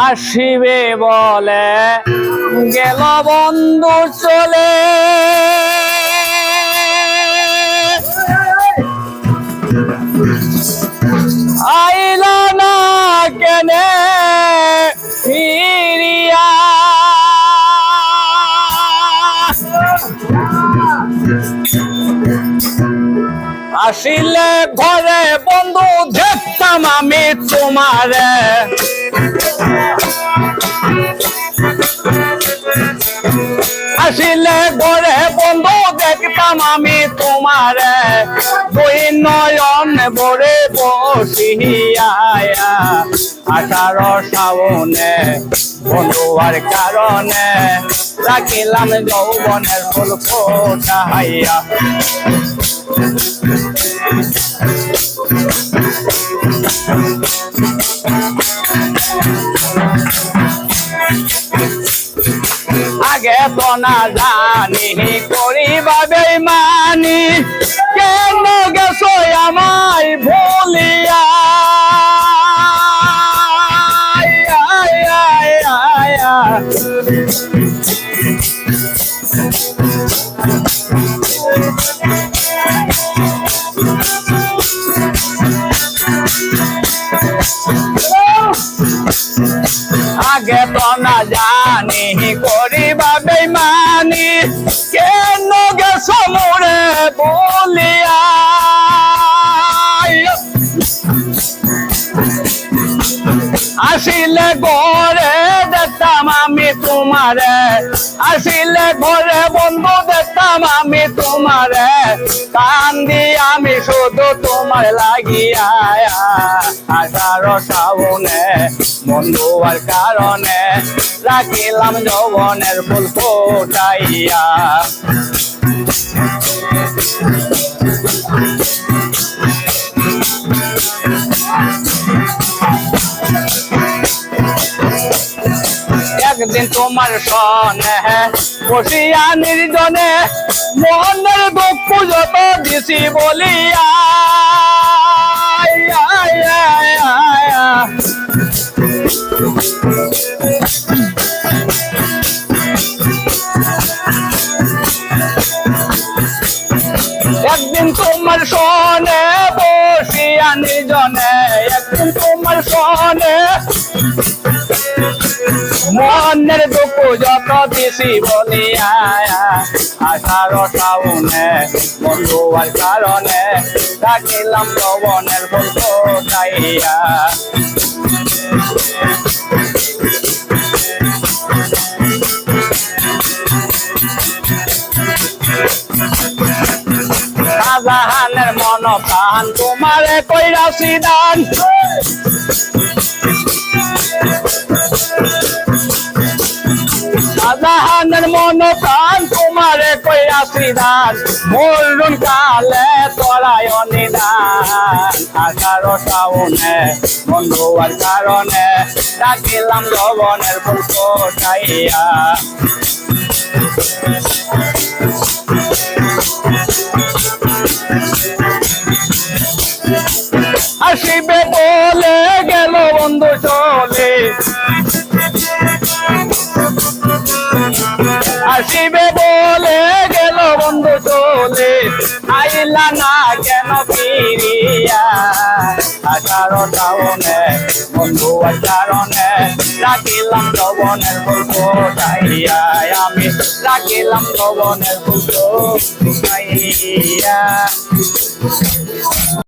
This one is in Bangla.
আসিবে বলে গেল বন্ধু চলে। আইল না কেনে আসিলে ঘরে বন্ধু দেখতাম আমি তোমারে। আসিলে ঘরে বন্ধু দেখতাম আমি তোমারে। দুই নয়ন ভরে বসিয়া আঠার শ্রাবণে বন্ধুয়ার কারণে রাখিলাম যৌবনের ফুল ফোটাইয়া। আগে তো না জানি করিবা বেমানি কেন গেছো আমায় ভুলিয়া? আয়, আয়, কেন গেছো মোরে বলিয়া? আসিলে ঘরে দেখতাম আমি তোমারে। আসিলে ঘরে বন্ধু আমি তোমার কান্দি, আমি শুধু তোমার লাগিয়া আঠার শ্রাবণে আর কারণে রাখিলাম যৌবনের ফুল ফোটাইয়া। একদিন তোমার সনে বসিয়া নির্জনে মনের দুঃখ যত দিছি বলিয়া। একদিন তোমার সনে বসিয়া নির্জনে, একদিন তোমার সনে মনের দুঃখ যত দিছি বলিয়া আশার শ্রাবণে বন্ধুয়ার কারণে রাখিলাম লবণের বন্ধু চাইয়া মন প্রাণ তোমারে কইরা সিদান শাহজাহানের মন প্রাণ তোমারে কইরা শ্রীদান মরুন কালে তরায় নিদান আঠারো শ্রাবণে বন্ধুয়ার কারণে ডাকিলাম লবণের ফুল চাইয়া। আসিবে বলে গেল বন্ধু চলে। আইলা না কেন ফিরিয়া? আঠার টাউনে বন্ধু কারণে রাখিলাম লবণের গল্প চাইয়া আমি। রাখিলাম লবণের গল্প চাইয়া